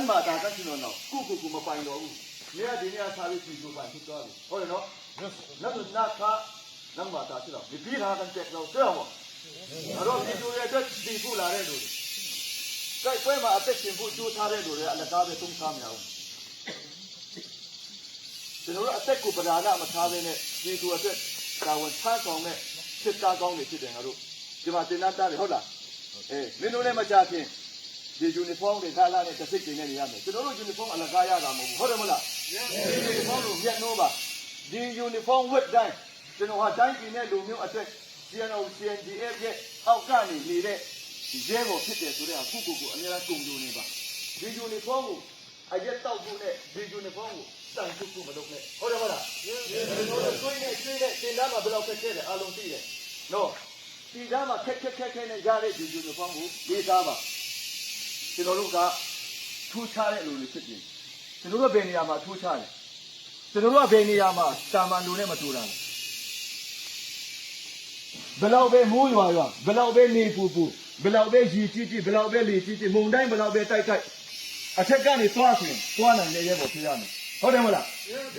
မ်းမာတာကရှိတော့တော့ကိုကိုကိုမပိုင်တော့ဘူးနေရာဒီနေရာစားပြီးပြီးဆိုပိုင်ဖြစ်သွားပြီဟုတ်တယ်နော်နောက်တော့နာခါနံပါတ်တာရှိတော့ဒီပြီးထားတဲ့တက်တော့ပြောမှာငါတို့ဒီလိုရဲ့အတွက်ဒီဖို့လာတဲ့လူတွေကြိုက်ပွဲမှာအသက်ရှင်ဖို့ကြိုးစားတဲ့လူတွေကအလကားပဲသုံးစားမရဘူးကျွန်တော်တို့အသက်ကိုပဓာနမထားဘဲနဲ့ဒီသူအတွက်ကာဝန်ထားဆောင်တဲ့စစ်သားကောင်းတွေဖြစ်တယ်ငါတို့ဒီမှာတင်သားတားတယ်ဟုတ်လားအေးမင်းတို့လည်းမကြခင် ဒီယူနီဖောင်းတွေခါလာတဲ့တစ်စိတ်တွေနဲ့နေရမယ်ကျွန်တော်တို့ယူနီဖောင်းအလကားရတာမဟုတ်ဘူးဟုတ်တယ်မလားဒီယူနီဖောင်းကိုမျက်နှိုးပါဒီယူနီဖောင်းဝတ်တိုင်းကျွန်တော်ဟာတိုင်းပြည်နဲ့လူမျိုးအတွက် CNO CNDF ရဲ့အောက်ကနေနေတဲ့ဒီရဲဘော်ဖြစ်တယ်ဆိုတဲ့အခုကိုကိုအများအားကုန်လို့နေပါဒီယူနီဖောင်းကိုအရက်တောက်ဖို့နဲ့ဒီယူနီဖောင်းကိုစံချုပ်ဖို့မလုပ်နဲ့ဟုတ်တယ်မလားကျွန်တော်တို့ကိုင်းနဲ့ကျွေးနဲ့တင်သားမှာဘယ်လောက်ခက်ခဲလဲအလုံးသိတယ်နော်ဒီသားမှာခက်ခက်ခက်ခဲနဲ့ရတဲ့ဒီယူနီဖောင်းကိုလေးစားပါ ကျွန်တော်တို့ကထူးခြားတဲ့လူတွေဖြစ်တယ်ကျွန်တော်တို့ဘယ်နေရာမှာထူးခြားလဲကျွန်တော်တို့ကဘယ်နေရာမှာတာမန်လူနဲ့မတူတာလဲဘယ်လောက်ပဲမိုးရွာရွာဘယ်လောက်ပဲနေပူပူဘယ်လောက်ပဲရီကြီးကြီးဘယ်လောက်ပဲလေကြီးကြီးမုန်တိုင်းဘယ်လောက်ပဲတိုက်တိုက်အထက်ကနေသွားဆိုရင်သွားနိုင်လေရဲပေါ်ဖြစ်ရမယ်ဟုတ်တယ်မလား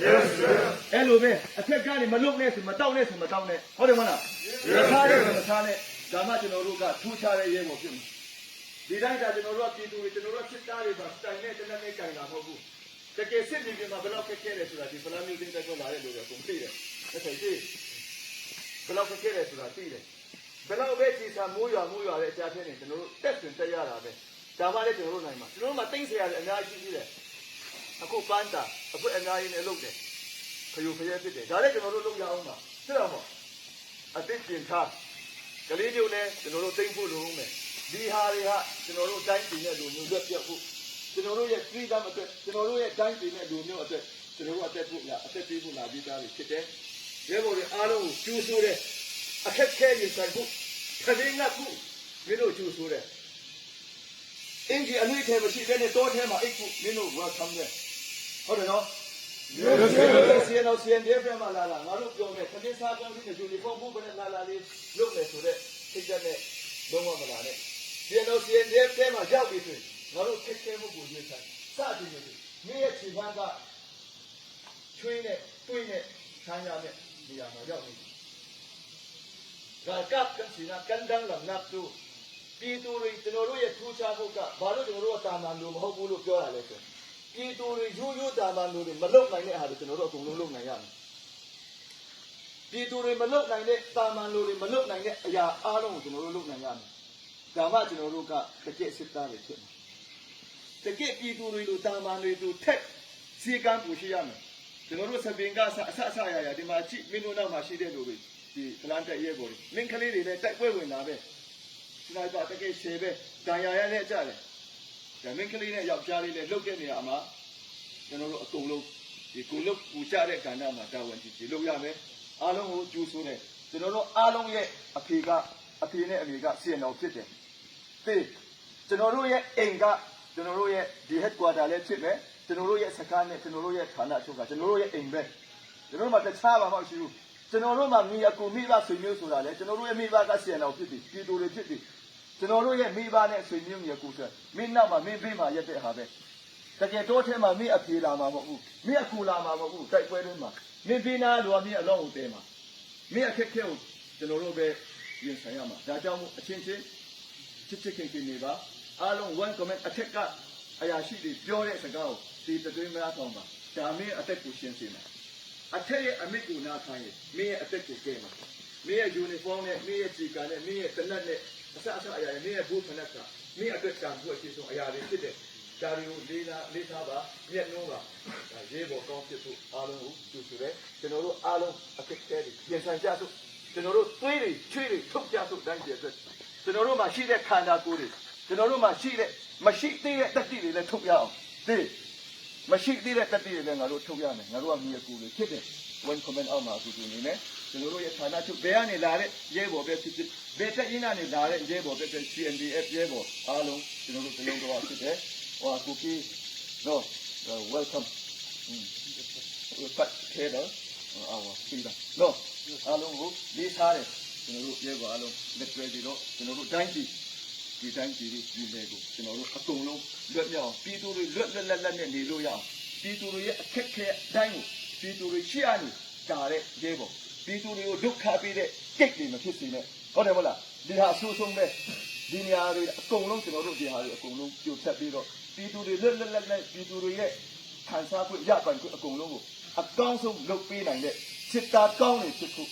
yes sir အဲ့လိုပဲအထက်ကနေမလွတ်နဲ့ဆိုမတောက်နဲ့ဆိုမတောက်နဲ့ဟုတ်တယ်မလား yes sir မထားနဲ့ဆိုမထားနဲ့ဒါမှကျွန်တော်တို့ကထူးခြားတဲ့ရဲပေါ်ဖြစ်မယ် ဒီတိုင်းကကျွန်တော်တို့ကပြည်သူတွေကျွန်တော်တို့စစ်သားတွေပါတိုင်နဲ့တနက်နဲ့ကြိုင်တာမဟုတ်ဘူးတကယ်စစ်မြေပြင်မှာဘယ်လောက်ခက်ခဲတယ်ဆိုတာဒီဖလားမျိုးသိတဲ့ကောလာတဲ့လူတွေကုန်သိတယ်အဲ့ဒါသိဘယ်လောက်ခက်ခဲတယ်ဆိုတာသိတယ်ဘယ်တော့ပဲကြည်စာမိုးရွာမိုးရွာတဲ့အကြားထဲနေကျွန်တော်တို့တက်တွင်တက်ရတာပဲဒါမှလည်းကျွန်တော်တို့နိုင်မှာကျွန်တော်တို့မှာတိတ်ဆရာတွေအများကြီးရှိသေးတယ်အခုပန်းတာအခုအများကြီးနဲ့လုပ်တယ်ခယူခရဲဖြစ်တယ်ဒါလည်းကျွန်တော်တို့လုပ်ရအောင်ပါသိတော့မို့အသိကျင်ထားကလေးမျိုးလည်းကျွန်တော်တို့တိတ်ဖို့လုပ်အောင်မယ် ဒီဟာတွေဟာကျွန်တော်တို့တိုင်းပြည်နဲ့လူမျိုးတွေပြတ်ဖို့ကျွန်တော်တို့ရဲ့ freedom အတွက်ကျွန်တော်တို့ရဲ့တိုင်းပြည်နဲ့လူမျိုးအတွက်ကျွန်တော်တို့အသက်ဖို့လာအသက်ပေးဖို့လာပြီးသားတွေဖြစ်တယ်ရဲဘော်တွေအားလုံးကိုကျူးဆိုးတဲ့အခက်ခဲရင်ဆိုင်ဖို့ခရင်းငတ်ဖို့မင်းတို့ကျူဆိုတဲ့အင်ကြီးအနွေးထဲမရှိတဲ့နဲ့တောထဲမှာအိတ်ဖို့မင်းတို့ welcome တယ်ဟုတ်တယ်နော်စီနော်စီအန်ဒီဖ်မှာလာလာငါတို့ပြောမယ်ခရင်းစားကောင်းစီဂျူလီဖုန်းဖို့ပဲလာလာလေးလုပ်မယ်ဆိုတဲ့စိတ်ဓာတ်နဲ့လုံးဝမလာနဲ့ စီနော်စီအန်ဒီဖ်မှာရောက်ပြီဆိုရင်ငါတို့ခက်ခဲမှုကိုရွေးဆိုင်စတင်နေပြီမင်းရဲ့ခြေပန်းကချွေးနဲ့တွေးနဲ့ဆန်းရမယ်နေရာမှာရောက်နေပြီ gagap kan sina kandang lam nak tu ပြည်သူတွေကျွန်တော်တို့ရဲ့ထူးခြားဖို့ကဘာလို့ကျွန်တော်တို့ကတာမန်လို့မဟုတ်ဘူးလို့ပြောရလဲဆိုပြည်သူတွေရိုးရိုးတာမန်လို့တွေမလုပ်နိုင်တဲ့အားတွေကျွန်တော်တို့အကုန်လုံးလုပ်နိုင်ရမယ်ပြည်သူတွေမလုပ်နိုင်တဲ့တာမန်လို့တွေမလုပ်နိုင်တဲ့အရာအားလုံးကိုကျွန်တော်တို့လုပ်နိုင်ရမယ် ဒါမှကျွန်တော်တို့ကတကယ့်စစ်သားတွေဖြစ်မယ်တကယ့်ပြည်သူတွေလိုတာမန်တွေလိုထက်စီကံပူရှိရမယ်ကျွန်တော်တို့စပင်ကအဆအဆအဆရရဒီမှာကြည့်မင်းတို့နောက်မှာရှိတဲ့လူတွေဒီဖလန်တက်ရဲပေါ်တွေမင်းကလေးတွေလည်းတိုက်ပွဲဝင်လာပဲစနိုက်ပါတကယ်ရှယ်ပဲဒဏ်ရာရနဲ့ကြတယ်။ဒါမင်းကလေးနဲ့ယောက်ျားလေးနဲ့လှုပ်တဲ့နေရာမှာကျွန်တော်တို့အကုန်လုံးဒီကိုလုတ်ပူကြတဲ့ကဏ္ဍမှာတာဝန်ကြီးကြီးလုပ်ရမယ်။အားလုံးကိုကြိုးဆိုတယ်ကျွန်တော်တို့အားလုံးရဲ့အဖေကအဖေနဲ့အမေကစီရင်တော်ဖြစ်တယ်။ သေကျွန်တော်တို့ရဲ့အိမ်ကကျွန်တော်တို့ရဲ့ဒီ headquarter လည်းဖြစ်မယ်။ကျွန်တော်တို့ရဲ့စကားနဲ့ကျွန်တော်တို့ရဲ့ဌာနချုပ်ကကျွန်တော်တို့ရဲ့အိမ်ပဲ။ကျွန်တော်တို့မှာတခြားဘာမှမရှိဘူး။ကျွန်တော်တို့မှာမိအကူမိဘဆွေမျိုးဆိုတာလေကျွန်တော်တို့ရဲ့မိဘကစီရင်တော်ဖြစ်ပြီပြည်သူတွေဖြစ်ပြီကျွန်တော်တို့ရဲ့မိဘနဲ့ဆွေမျိုးမျိုးကိုဆိုမင်းနောက်မှာမင်းဘေးမှာရက်တဲ့ဟာပဲတကယ်တော့ထဲမှာမင်းအပြေလာမှာမဟုတ်ဘူးမင်းအကူလာမှာမဟုတ်ဘူးတိုက်ပွဲတွင်းမှာမင်းဘေးနာလိုမင်းအလောင်းကိုတဲမှာမင်းအခက်ခဲကိုကျွန်တော်တို့ပဲရင်ဆိုင်ရမှာဒါကြောင့်မို့အချင်းချင်း ချစ်ချစ်ခင်ခင်နေပါအားလုံး one comment အထက်ကအရာရှိတွေပြောတဲ့စကားကိုဒီတသွေးမလားဆောင်ပါဒါမင်းအသက်ကိုရှင်းစေမှာအထက်ရဲ့အမိတ်ကိုနားခိုင်းရင်မင်းရဲ့အသက်ကိုကဲမှာမင်းရဲ့ uniform နဲ့မင်းရဲ့ဂျီကာနဲ့မင်းရဲ့တနတ်နဲ့အစအစအရာတွေမင်းရဲ့ဘုဖနက်ကမင်းအတွက်တန်ဖို့အရှိဆုံးအရာတွေဖြစ်တဲ့ဒါတွေကိုလေးစားလေးစားပါမျက်နှာပါဒါရေးပေါ်ကောင်းဖြစ်ဖို့အားလုံးကိုကြိုဆိုတယ်ကျွန်တော်တို့အားလုံးအခက်အခဲတွေပြင်ဆင်ကြစို့ကျွန်တော်တို့သွေးတွေချွေးတွေထုတ်ကြစို့တိုင်းပြည်အတွက် ကျွန်တော်တို့မှာရှိတဲ့ခန္ဓာကိုယ်တွေကျွန်တော်တို့မှာရှိတဲ့မရှိသေးတဲ့တတိတွေလည်းထုတ်ရအောင်ဒီမရှိသေးတဲ့တတိတွေလည်းငါတို့ထုတ်ရမယ်ငါတို့ကမြေကူတွေဖြစ်တယ် one comment အောက်မှာအခုဒီနေမယ်ကျွန်တော်တို့ရဲ့ဌာနချုပ်ဘယ်ကနေလာတဲ့ရဲဘော်ပဲဖြစ်ဖြစ်ဘယ်တက်ရင်းကနေလာတဲ့ရဲဘော်ပဲဖြစ် CNDF ရဲဘော်အားလုံးကျွန်တော်တို့တလုံးတော့ဖြစ်တယ်ဟောကိုကြီး no welcome ပတ်ခဲတော့အော်ပြီးပါနော်အားလုံးကိုလေးစားတယ် ကျွန်တော်တို့ရဲဘော်အားလုံးလက်တွေ့ပြီးတော့ကျွန်တော်တို့တိုင်းပြည်ဒီတိုင်းပြည်ဒီလေကိုကျွန်တော်တို့အကုန်လုံးလွတ်မြောက်ပြည်သူတွေလွတ်လွတ်လပ်လပ်နဲ့နေလို့ရအောင်ပြည်သူတွေရဲ့အခက်အခဲအတိုင်းကိုပြည်သူတွေရှိရနေကြတဲ့ရဲဘော်ပြည်သူတွေကိုဒုက္ခပေးတဲ့ကိတ်တွေမဖြစ်စေနဲ့ဟုတ်တယ်မလားဒီဟာအဆိုးဆုံးပဲဒီနေရာတွေအကုန်လုံးကျွန်တော်တို့ဒီဟာတွေအကုန်လုံးပြိုဖျက်ပြီးတော့ပြည်သူတွေလွတ်လွတ်လပ်လပ်ပြည်သူတွေရဲ့ခံစား권ရပိုင်권အကုန်လုံးကိုအကောင်းဆုံးလုပ်ပေးနိုင်တဲ့စစ်သားကောင်းတွေဖြစ်ဖို့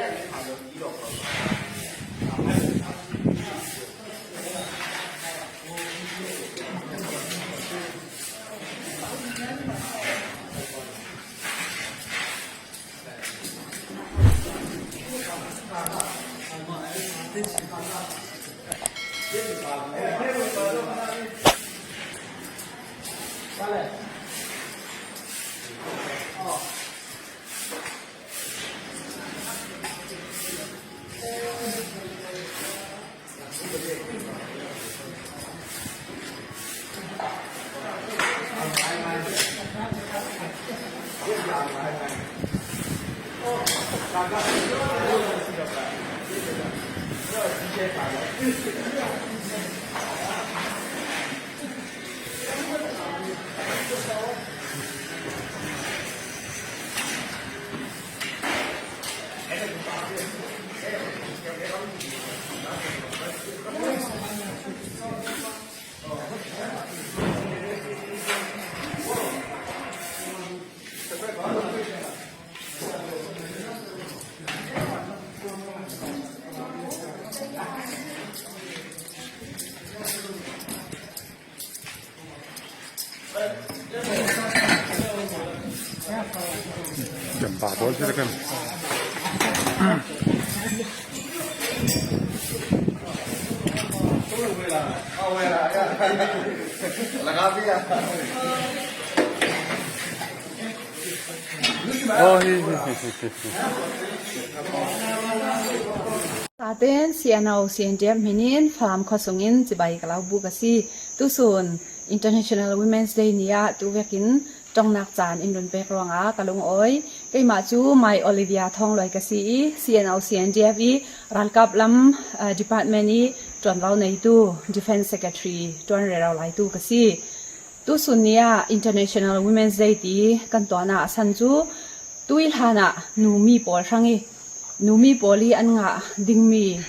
在银行的第一种合法。 ช่วยกันเยตาเต้นเสียนเอาเสียนเจ็บมินินฟาร์มข้อสงเงินจะไปกับเราบุกสิตุส่วน International Women's Day นี้ตัวเวกินจงนักจานอินโดนเปกรองอากะลงอ้อย cái mà chú mai Olivia thong loại cái gì CNO CNDFE ral kap lam department ni tuan lao nei tu defense secretary tuan re rao lai tu cái gì tu sunia international women's day ti kan tuana san chu tuil hana nu mi por rangi nu mi poli an nga ding mi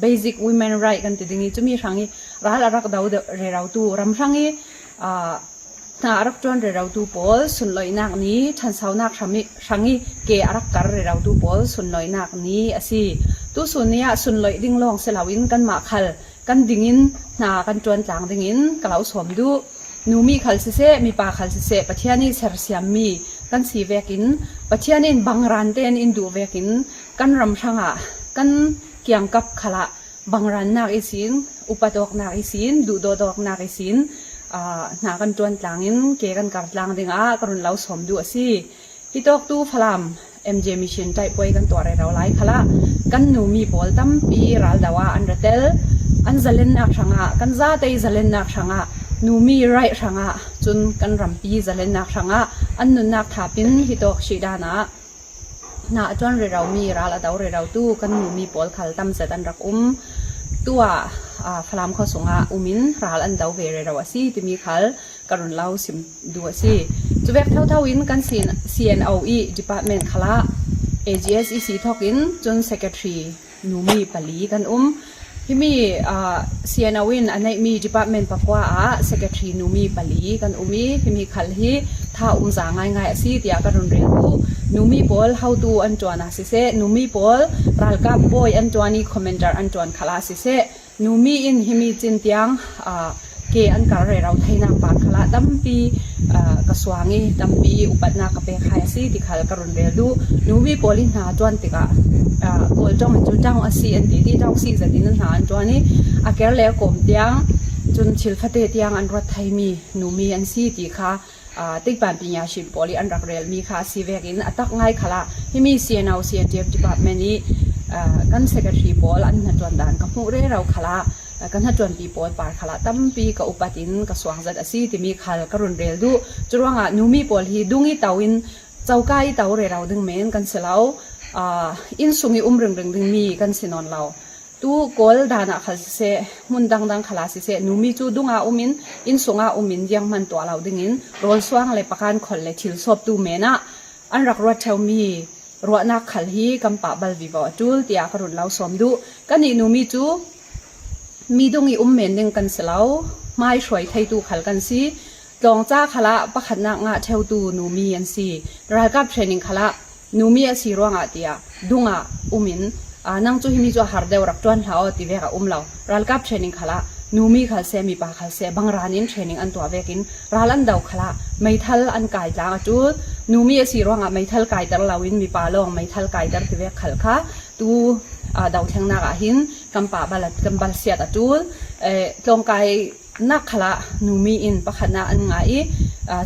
basic women right kan ti dingi chu mi rangi ral arak dau re rao tu ram rangi นารักจวนเรเราดูบอลสุนลอยนักนี้ท่านสาวนักรามิรังอีเกอรักการเรเราดูบอลสุนลอยนักนี้อสิตัวสุนนี้สุนลอยดิ่งลงเสลาวินกันมาคัลกันดิ่งินนากันจวนจางดิ่งินกล่าวสมดูนูมีคัลเสซมีปาคัลเสเซปะเทศนี้เซอรสเซีมมีกันสีเวกินประเทศนี้บังรันเตนอินดูเวกินกันรำช่างอะกันเกี่ยงกับขละบังรันนักอีสินอุปดอกนักอีสินดูดดอกนักอีสิน นากันจวนตลางอินเกกันกับตลางดิงอากรุณเราสมดูสิฮิตอกตู้พลามเอ็มเจมิชินใจป่วยกันตัวไรเราไล่ขละกันหนูมีบอลตั้มปีรัลดาวาอันเรเตลอันจะเลนนักช่างอากันซาเตยจะเลนนักช่างอาหนูมีไรช่างอาจนกันรำปีจะเลนนักช่างอาอันนุนนักถาปินฮิตอกชิดานะนาจวนเรเรามีรัลดาวเรเราตู้กันหนูมีบอลขัลตั้มเสตันรักอุ้มตัว ฟลามข้อสงอาอุมินราลันดาวเวเรราสิที่มีขัลกรุณเล่าสิมดูสิจุเวกเท่าเท่าอินกันซีน CNOE Department ขละ AGS อีสีทอกินจน Secretary นูมีปลีกันอุ้มฮิมีเซียนาวินอันในมี department ปะกว่าอะ secretary นูมีปลีกันอุมีฮิมีคัลฮีถ้าอุ้มจางง่ายง่ายสิเตียกันรุนเรียนรู้นูมีบอล how to อันจวนอาสิเซนูมีบอลรัลกับ boy อันจวนี่ commenter อันจวนคลาสิเซ นูมีอินฮิมีจินเตียงอ่าเกอันการเรเราไทยนักปากขละดัมปีกระสวางีดัมปีอุปนากเปขายสีติขลกรุนเรดูนูวีโพลินาจวนติกาโพลจ้องจุจ้างอาซีอันตีที่จ้องซีจะดินนานจวนนี้อาเกลเลกมเตียงจนชิลฟเตเตียงอันรัฐไทยมีนูมีอันซีติค่ะติ๊กปันปัญญาชิมโพลีอันรักเรลมีค่ะซีเวกินอัตักง่ายขละที่มีเซียนเอาเซียนเจ็บจิบับแมนี้ กันเซกชีบอลอันนั้นจวนดานกับพวกเรื่องเราขลากันถ้าจวนปีปอลปาร์ขลาตั้มปีกับอุปตินกับสว่างจัดสีที่มีขลกรุนเรลดูจรวงอะนูมีปอลฮีดุงอีเตาอินเจ้าใกล้เตาเรเราดึงเมนกันเสลาอินสุงอีอุ้มเริงเริงดึงมีกันเสนอนเราตู้กอลดานะขัลเซมุนดังดังขลาสิเซนูมีจูดุงอะอุ้มินอินสงอะอุ้มินยังมันตัวเราดึงอินรอนสว่างเลยประการคนเลยทิลศบตูเมนอะอันรักรัดเทวมี รัวนักขัลฮีกำปะบัลวิวาจูลตียากรุนเราสมดูกันนี่นูมีจูมีดงอีอุ้มเมนหนึ่งกันเสลาไม่ช่วยไทยตูขัลกันสิลองจ้าขละปะขันนักงะเทวตูนูมีอันสิรายกับเทรนนิ่งขละนูมีอันสิรวงอาเตียดุงอะอุ้มินอ่านั่งจูฮิมิจูฮาร์เดวรักจวนเท้าตีเวกอุ้มเรารายกับเทรนนิ่งขละ นูมีขาเสียมีปาขาเสียบางร้านนี้เทรนนิ่งอันตัวเวกินร้านเดาคลาไม่ทัลอันไก่จางจุดนูมีสีร่างอะไม่ทัลไก่ต่ลาวินมีปาลงไม่ทัลไก่ตัดทีเวกขลค่ะตูเดาเทงนักหินกำปะบาลกำบาลเสียตจุดเอ่อตรงไก่นักขละนูมีอินปะขณะอันไง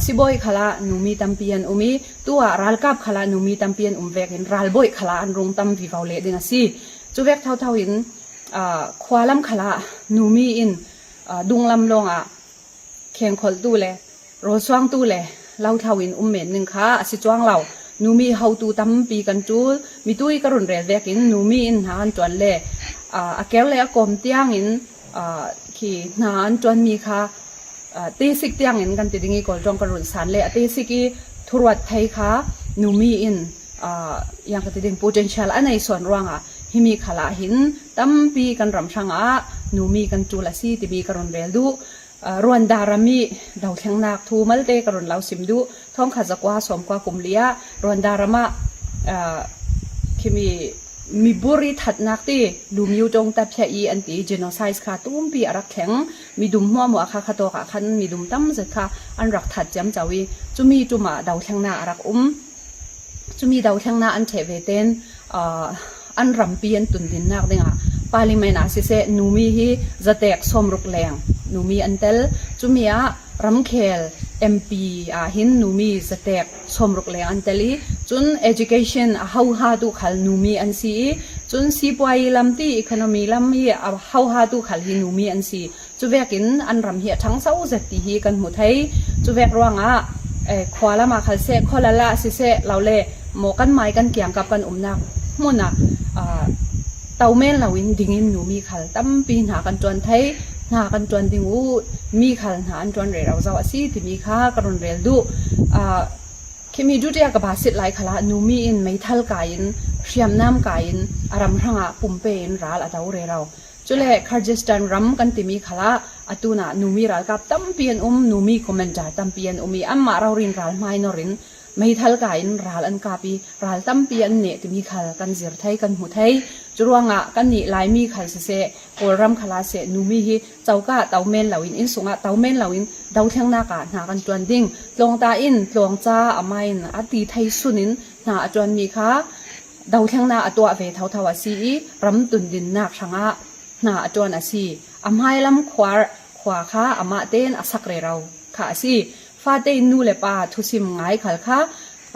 สิบอยขละนูมีตัมเปียนอุมีตัวรัลกับขละนูมีตัมเปียนอุมเวกินรัลบอยขลาอันรงตัมวิวาเลดิงสิจุเวกเท่าเท่าหิน ควาลัมขละนูมีอินดุงลำลงอะเข่งขดตู้เลยรสว่างตู้เลยเราเทวินอุ้มเหม็นหนึ่งค่ะสิจ้วงเราหนูมีเฮาตู้ตั้มปีกันจูมีตู้กระรุนเรกเรียกินหนูมีอินหานจวนเลยอ่าแก้วเลยกลมเตียงอินอ่าขี่นานจวนมีค่ะตีสิกเตียงอินกันติดงี้ก่อนจงกระรุนสารเลยตีสิกีทุรวัดไทยค่ะนูมีอินอ่าอย่างกันติดง potential อันไหนส่วนร่างอะ ฮิมีขลาหินตั้มปีกันรำช่างอะนูมีกันจูละซีติมีกรุนเรียดูรวนดารามีดาวเทียงนักทูมัลเตกรุนเราสิมดูท้องขจักว่าสมกว่ากุมเลียรวนดารามะคิมีมีบุรีถัดนักตีดูมิวจงแตับเชอีอันตีจีโนไซส์ค่ะตุ้มปีอรักแข็งมีดุมหัวหมัวค่ะค่ะตัวค่ะคันมีดุมตั้มเสค่ะอันรักถัดจำจาวีจุมีจุมาดาวเทียงนาอรักอุ้มจุมีดาวเทียงนาอันเทเวเตนอั อันรำเปียนตุนดินนักเด้งอะปาลิเมนาสิเซนูมีฮีจะแตกสมรุกแรงนูมีอันเตลจุมีอะรำเคล MP อาหินนูมีจะแตกสมรุกแรงอันเตลีจุน education เฮาฮาตุขัลนูมีอันซีจุนซีปวยลำตี economy ลำมีเฮาฮาตุขัลหินูมีอันซีจุเวกินอันรำเหียทั้งเศร้าจะตีฮีกันหัวไทยจุเวกรวงอะเอควาละมาขัลเซขอละละสิเซเราเล่หมกันไม้กันเกี่ยงกับกันอุ้มนักมุนอะ เตาเม่นเราอินดิ่งอินหนูมีขัลตั้มปีหากันจวนไทยหากันจวนดิ่งอูมีขัลหาอันจวนเรเราเจ้าสิที่มีข้ากรุนเรลดูคิมีดูเรีากบาสิตไหลขลาหนูมีอินไม่ทัลกายินเชียมน้ำกายินอารัมรังอาปุ่มเป็นรัลอาเตาเรเราจุเลคาร์จิสตันรัมกันที่มีขลาอาตุนะนูมีรัลกับตั้มเปียนอุมหนูมีคอมเมนต์จ่าตั้มเปียนอุมีอัมมาเรารินราลไม่นอริน ไม่ทัลกายรัลอันกาปีรัลตั้มปีอันเนตมีขัลกันเสียไทยกันหูไทยจรวงอะกันนี่ลายมีขัลเสะโกรัมขลาเสนูมีฮีเจ้าก้าเตาเมนเหล่าอินอินสงอะเตาเมนเหล่าอินเดาเทียงนากาหนากันจวนดิ้งลงตาอินลงจ้าอามายนอตีไทยสุนินหนาจวนมีค่ะดาเทียงนาตัวเวทเทาทวสีรำตุนดินนักช่างอะหนาจวนอสีอามายลำขวาขวาค่ะอามาเต้นอสักเรเราค่ะสี ฟาเตนูเลปาทุสิมไงขัลค่ะ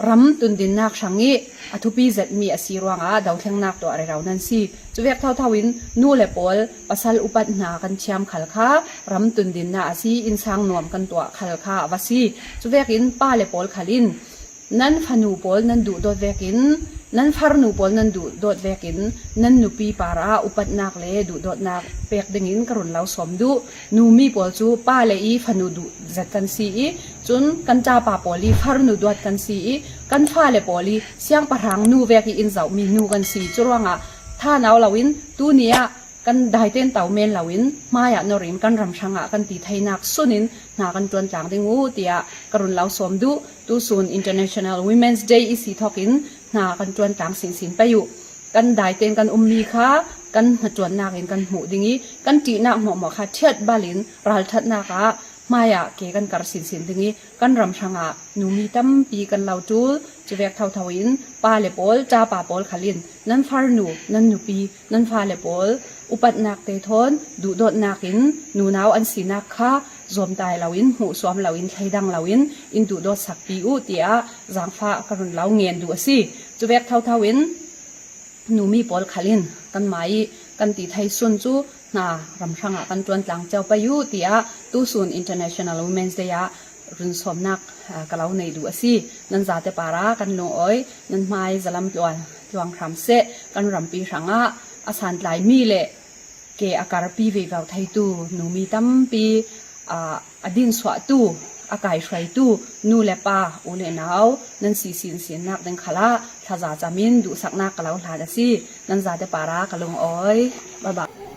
รำตุนดินนักช่างงี้อทุปีจัดมีอสีรวงอาดาวเทียงนักตัวอะไรเรานั่นสิจุเวกเท่าทวินนูเลปอลปัสลอุปัตนากันเชียมขัลค่ะรำตุนดินนาอสีอินสางนวมกันตัวขัลค่ะวาสิจุเวกินป้าเลปอลขัลินนั่นฟานูปอลนั่นดูดเวกิน นั่นฟาร์นูปอลนั่นดูดดเวกินนั่นนูปีปาราอุปนักเลยดูดดนักเปกดึงินกรุนเราสมดูนูมีปอลจูป้าเลยฟันูดูจัดกันซีจนกันจ้าป้าปอลีฟาร์นูดดกันซีกันฟ้าเลยปอลีเสียงปะรังนูเวกินเจ้ามีนูกันซีจรวงอะท่านเอาเราวินตูเนียกันได้เต้นเต่าเมนเหลาวินมาอยากนอรินกันรำชังอะกันตีไทยนักสุนินนากันจวนจางดิงูเตียกรุนเราสมดูตูซูนเตอร์เนชั่นแนลวีเมนส์เดย์อีซีทอกิน หากันจวนต่างสินสินไปอยู่ กันดายเตนกันอมมีค่ะกันหจวนนากินกันหูดิงี้กันจีนาหมอหมอค่ะเชิดบาลินรัลทัดนาค่ะมาอยะเกกันกัดสินสินดิงี้กันรำชางะหนูมีตั้มปีกันเหล่าจูจะแวกเท่าเทวินปาเลปอลจ้าป่าปอลขาลินนั่นฟาร์นูนั่นหนูปีนั่นฟาเลปอลอุปัตนักเตทนดูโดดนักินหนูนาวอันสีนักค่ะ ตู้ akai shrai tu nu le pa u le naw nan si sin sin nak den khala tha za chamin du sak na kalau hla da si nan za te para kalung oi ba ba เล่นโจให้ต อดินสวะตู้อากายไฟตู้นูเลปาอุเลนาวนั่นสีสินเสียนักดังขลาท่าจาจามินดูสักนักกะเลาทาจะซีนั่นจาจะปารากัลงอ้อยบ๊ายบาย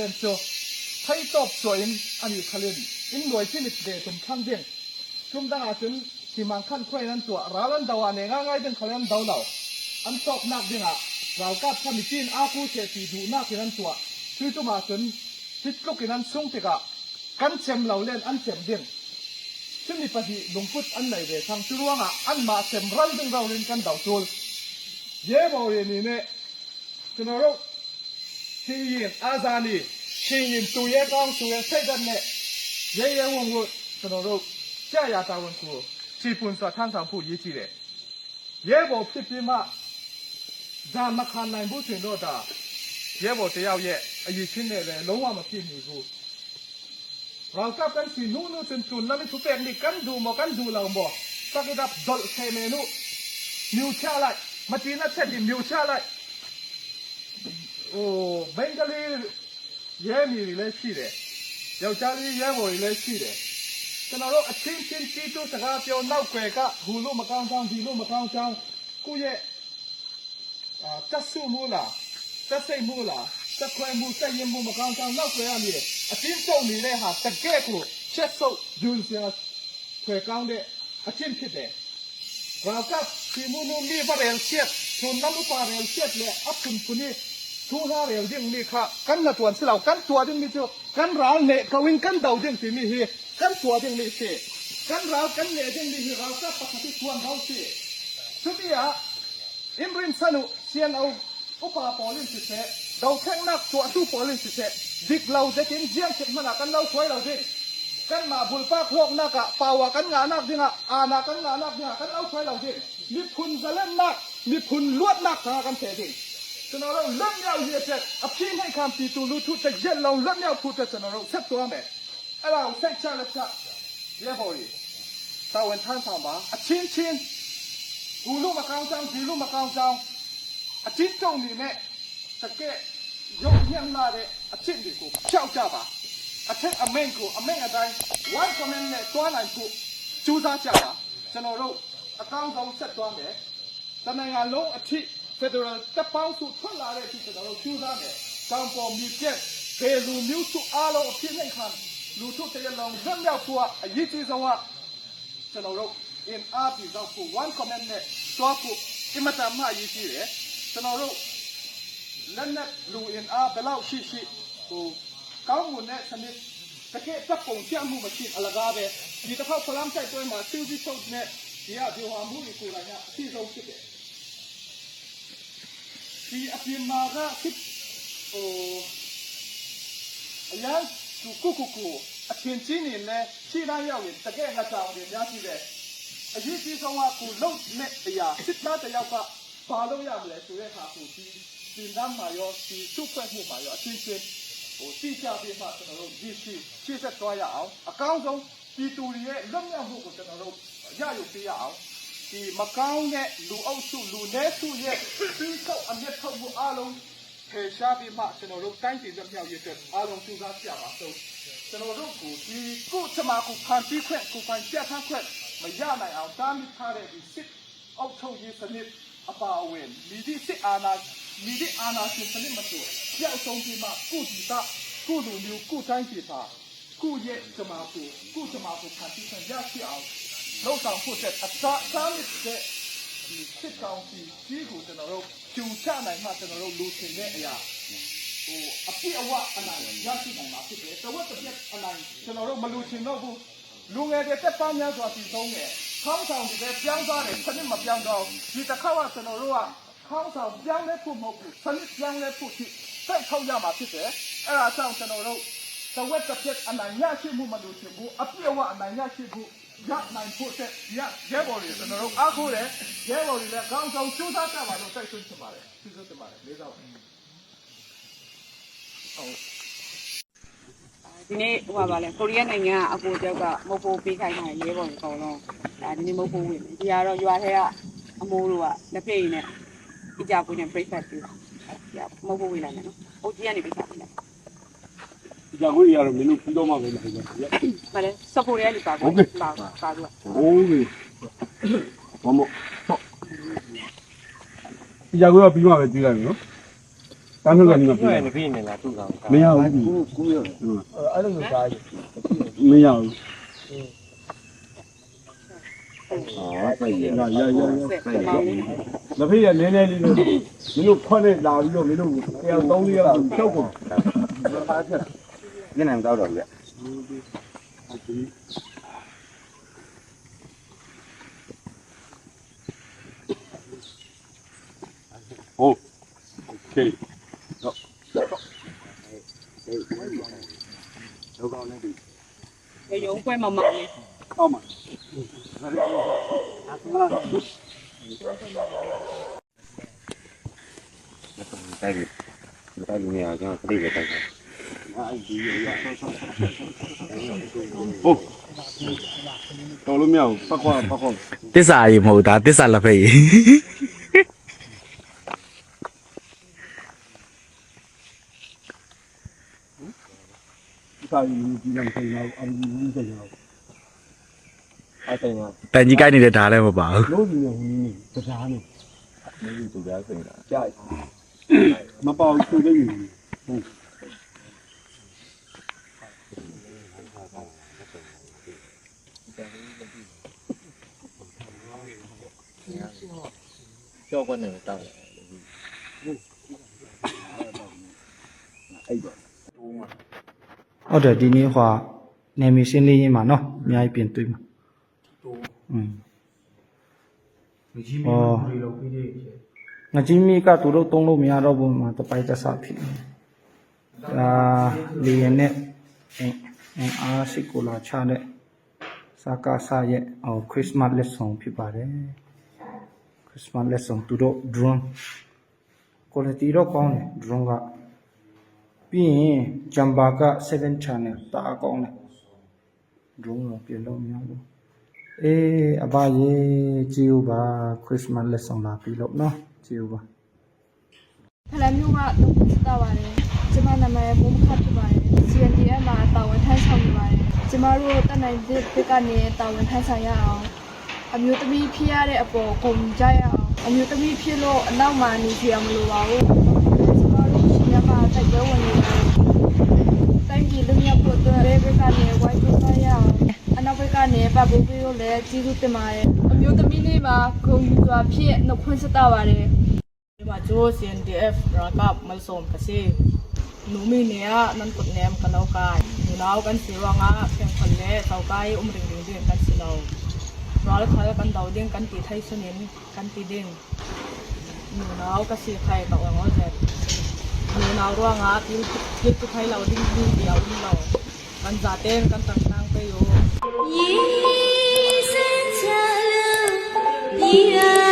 ดินยจไทยอบสวยอันนี้คลินอินหน่วยที่มิดเดตุมข้างเดียงชุมดังอาจนที่มังขั้นควยนั้นตัวร้าลันดาวเนง่ายเป็นคลินดาวเหล่าอันชอบนักเดียงอะเรากับทำมิจินอาคูเชตีดูน้าที่นั้นตัวคือตัวมาจนทิศลูกนั้นส่งติกะกันเชมเราเล่นอันเชมเดียงซึ่งมีปฏิลงพุทธอันไหนเดชทางชื่อว่าอันมาเชมรันดึงเราเล่นกันดาวจูลเย่บอกเรนี่เนี่ยฉันรู้ ရှင်ရင်အာဇာနည်ရှင်ရင်သူရဲကောင်းသူရဲစိတ်ဓာတ်နဲ့ရဲရဲဝံ့ဝံ့ကျွန်တော်တို့ကြာရတာဝန်ကိုခြေပွန်စွာထမ်းဆောင်ဖို့ရည်ကြည်တယ်ရဲဘော်ဖြစ်ပြီးမှဇာမခံနိုင်ဘူးဆိုရင်တော့ဒါရဲဘော်တယောက်ရဲ့အရေးချင်းနဲ့လည်းလုံးဝမဖြစ်နိုင်ဘူးเรากลับกันสินู่นนู่นจนจุนแล้วไม่ทุกแปลงนี่กันดูหมอกันดูเราหมอสักดับดอลเซเมนุมิวชาไลมาจีน่าเช็ดดิมิวชาไล ဟိုမိန်းကလေးရဲမြေတွေလည်းရှိတယ်ယောက်ျားလေးရဲဘော်တွေလည်းရှိတယ်ကျွန်တော်တို့အချင်းချင်းတီးတိုးစကားပြောနောက်ွယ်ကဟိုလိုမကောင်းဆောင်ဒီလိုမကောင်းဆောင်ကိုယ့်ရဲ့အာတက်ဆူမိုးလားတက်စိတ်မိုးလားတက်ခွဲမှုတက်ရင်မှုမကောင်းဆောင်နောက်ွယ်ရမြေအချင်းစုံနေတဲ့ဟာတကယ်ကိုချက်ဆုပ်ယူစရာခွဲကောင်းတဲ့အချင်းဖြစ်တယ်ဘာကဒီမုန်မီဗရယ်ချက်ချုံနမပါရယ်ချက်လေအပ်ကုန်ကုန် ทุนาเรียวยิ่งมีค่ากันละตัวสิเรากันตัวยิ่งมีเชียกันร้าวเนกเขาวิ่งกันเดาเยิ่งสีมีเฮกันตัวยิ่งมีเฮกันร้าวกันเละยิ่งมีเฮเราก็ปกติทวนเขาสิทุกอย่างอิมรินสนุเซียงเอาอุปาปอลินสิเซเดาแข็งนักตัวสู้ปอลินสิเซดิกเราจะกินเจียงเสร็จมันกันเราช่วยเราดิกันมาบุลปากพวกนักอะเป่าวกันงานนักดิงอะอานากันงานนักดิงอะกันเอาช่วยเราดิมีคุณจะเล่นนักมีคุณลวดนักทางกันเสียดิ ကျွန်တော်တို့လက်မြောက်ရတဲ့အပြင်းနဲ့ခံပြည်သူလူထုတစ်ရက်လုံးလက်မြောက်ဖို့အတွက်ကျွန်တော်တို့ဆက်သွားမယ်အဲ့ဒါကိုစိတ်ချလက်ချရဲဘော်ကြီးတာဝန်ထမ်းဆောင်ပါအချင်းချင်းဘူးလို့မကောင်းကြောင်းဒီလို့မကောင်းကြောင်းအချင်းတုံနေနဲ့တကယ်ရုပ်ညံ့လာတဲ့အချင်းတွေကိုဖျောက်ကြပါအထက်အမိန့်ကိုအမိန့်အတိုင်း one comment နဲ့တွားနိုင်ဖို့ကြိုးစားကြပါကျွန်တော်တို့အကောင်းဆုံးဆက်သွားမယ်တနိုင်ငံလုံးအထိ Federal တပ်ပေါင်းစုထွက်လာတဲ့အထိကျွန်တော်တို့ကြိုးစားမယ်တောင်ပေါ်မြစ်ပြက်ဘယ်လူမျိုးစုအားလုံးအဖြစ်နှိမ်ခံလူထုတရလုံးလက်မြောက်ဖို့အရေးကြီးဆုံးကကျွန်တော်တို့ in art ဒီတော့ကို one comment နဲ့တွားဖို့အင်မတန်မှအရေးကြီးတယ်ကျွန်တော်တို့လက်နဲ့လူ in art ဘယ်လောက်ရှိရှိဟိုကောင်းမွန်တဲ့စနစ်တကယ်တပ်ပုံပြမှုမရှိအလကားပဲဒီတစ်ခါဖလမ်ဆိုင်တွဲမှာစီစီထုတ်နဲ့ဒီအဒီဟာမှုတွေကိုလည်းအစီဆုံးဖြစ်တယ် ဒီအပြင်မှာကစစ်ဟိုအရန်သူကုကုကုအထင်ကြီးနေလဲခြေသားရောက်ရင်တကယ်ငါတောင်းနေများရှိတယ်အရေးကြီးဆုံးကကိုလုံနဲ့တရားစစ်သားတယောက်ကဘာလို့ရမလဲဆိုတဲ့ဟာကိုဒီဒီနမ်းမှာရောဒီစုဖွဲ့မှုမှာရောအချင်းချင်းဟိုတိကျပြီးမှကျွန်တော်တို့ရည်ရှိရှေ့ဆက်သွားရအောင်အကောင်းဆုံးဒီတူတွေရဲ့လွတ်မြောက်မှုကိုကျွန်တော်တို့ရယူပေးရအောင် ဒီမကောင်းတဲ့လူအုပ်စုလူနည်းစုရဲ့ပြီးတော့အမျက်ထုတ်မှုအလုံးဖေရှားပြီးမှကျွန်တော်တို့တိုင်းပြည်သက်မြောက်ရေးအတွက်အားလုံးကြိုးစားကြပါစို့ကျွန်တော်တို့ကိုဒီကိုချမာကိုဖန်တီးခွင့်ကိုဖန်ပြတ်ထန်းခွင့်မရနိုင်အောင်တားမြစ်ထားတဲ့ဒီစစ်အုပ်ချုပ်ရေးစနစ်အပါအဝင်မိဒီစစ်အာဏာမိဒီအာဏာရှင်စနစ်မဆိုပြောက်ဆုံးပြီးမှကိုဒီတာကိုလူမျိုးကိုတိုင်းပြည်ပါကိုရဲ့ချမာကိုကိုချမာကိုဖန်တီးခွင့်ရရှိအောင် လောက်ဆောင်ဖို့တဲ့အသာတားမြစ်တဲ့ဒီစစ်ကောင်စီကြီးကိုကျွန်တော်တို့ကျူချနိုင်မှကျွန်တော်တို့လူချင်တဲ့အရာဟိုအပြည့်အဝအနိုင်ရရှိနိုင်မှာဖြစ်တယ်တဝက်တစ်ပြက်အနိုင်ကျွန်တော်တို့မလူချင်တော့ဘူးလူငယ်တွေတက်ပန်းများစွာတည်ဆုံးတယ်ခေါင်းဆောင်တွေပြောင်းသွားတယ်စနစ်မပြောင်းတော့ဒီတစ်ခါကကျွန်တော်တို့ကခေါင်းဆောင်ပြောင်းလဲဖို့မဟုတ်ဘူးစနစ်ပြောင်းလဲဖို့ဖြစ်တိုက်ထုတ်ရမှာဖြစ်တယ်အဲ့ဒါကြောင့်ကျွန်တော်တို့တဝက်တစ်ပြက်အနိုင်ရရှိမှုမလူချင်ဘူးအပြည့်အဝအနိုင်ရရှိမှု ရနိုင်ဖို့တဲ့ရရဲဘော်တွေကျွန်တော်တို့အားကိုးတယ်ရဲဘော်တွေလည်းခေါင်းဆောင်စူးစမ်းကြပါလို့တိုက်တွန်းချင်ပါတယ်စူးစမ်းချင်ပါတယ်လေးစားပါဒီနေ့ဟိုပါပါလဲကိုရီးယားနိုင်ငံကအကိုတယောက်ကမဟုတ်ဖို့ပေးခိုင်းတာရဲဘော်တွေအကုန်လုံးဒါဒီနေ့မဟုတ်ဖို့ဝင်တယ်ဒီကတော့ရွာထဲကအမိုးတို့ကလက်ပြည့်နဲ့အကြပွေးနဲ့ breakfast ပေးတာဒါမဟုတ်ဖို့ဝင်လာတယ်နော်အုတ်ကြီးကနေပေးတာပေးလို က်ကြာခွေးရတော့မင်းတို့ပြီးတော့မှပဲလာကြတယ်မလဲ support ရဲလူပါပါပါပါလို့။ဟိုးပြီ။ဘာမို့ကြာခွေးကပြီးမှပဲကြည့်လိုက်မယ်နော်။တန်းထုတ်ကနေမှပြီးပြည့်နေလားသူ့ကောင်မရဘူးကူကူရအဲ့လိုစားမရဘူးဟာပြည့်ရရရရရဆက်မောင်းလေးလက်ဖေးရနည်းနည်းလေးလို့မင်းတို့ခွက်နဲ့လာပြီးတော့မင်းတို့တရားသုံးလေးရလာဖြုတ်ကုန်ညနေတော့တော့ cái này cao đầu vậy ô ok. Đó đó đâu con này đi cái vụ quay màu màu đi không à tay tay nghèo cho nó đi về tay. ဟုတ်တော်လို့မရဘူးပတ်ခွာပတ်ခွာတစ္ဆာကြီးမဟုတ်ဒါတစ္ဆာလက်ဖက်ကြီးဒီစာရင်းကြီးလည်းမဆိုင်တော့အမ်ကြီးကြီးဆိုင်တော့အဲ့တိုင်ကတန်ကြီးကိုက်နေတဲ့ဓာတ်လည်းမပါဘူးလို့ဒီနေဟိုနေတရားနေမင်းတို့ကြားစိတ်တာကြာမပေါ့သူတဲ့ယူဟုတ် ကြောက်ကွနေတောင်းဟုတ်တယ်ဒီနေ့ဟွာနေမီရှင်းလေးရင်းမှာနော်အများကြီးပြင်သွေးမှာอืมဟောငကြီးမီကသူတို့တုံးလို့မရတော့ဘူးမှာတပိုက်တဆဖြစ်နေဒါလီယန်နဲ့အင်းအင်းအားရှိကိုလာချတဲ့ စာကာစာရဲ့အော်ခရစ်စမတ်လက်ဆောင်ဖြစ်ပါတယ်ခရစ်စမတ်လက်ဆောင်သူတို့ drone quality တော့ကောင်းတယ် drone ကပြီးရင်ဂျမ်ဘာက7 channel တအားကောင်းတယ် drone တော့ပြင်လို့မရဘူးအေးအဘရေကြည့်ဦးပါ Christmas လက်ဆောင်လာပြီလို့နော်ကြည့်ဦးပါဖလန်မျိုးကတော့စတာပါတယ်ကျမနာမည်ဘုံခတ်ဖြစ်ပါတယ် CNDF မှာတာဝန်ထမ်းဆောင်နေပါတယ် ကျမတို့တက်နိုင်တဲ့ဘက်ကနေတာဝန်ထမ်းဆောင်ရအောင်အမျိုးသမီးဖြစ်ရတဲ့အပေါ်ဂုဏ်ကြရအောင်အမျိုးသမီးဖြစ်လို့အနောက်မှာနေကြရမလို့ပါဘူးကျမတို့ရှင်ရမှာတိုက်ပွဲဝင်နေတယ်တိုင်းပြည်လူမျိုးဖို့အတွက်ဘယ်ဘက်ကနေဝိုင်းကြရအောင်အနောက်ဘက်ကနေပတ်ဖို့ပြီးလို့လည်းကျေးဇူးတင်ပါတယ်အမျိုးသမီးလေးမှာဂုဏ်ယူစွာဖြစ်နှုတ်ခွန်းဆက်တာပါတယ် ma chu CNDF rakap malsom kasi numi nea nan kut nem kan au kai ni nau kan siwa nga phem khol le tau kai um ring ring ding kan silau ral khal kan dau ding kan ti thai sunin kan ti ding ni nau ka si khai tau ang ol net ni nau ruwa nga ti kit tu khai lau ding ni diau ni lau kan za ten kan tang tang pe yo yi sen cha le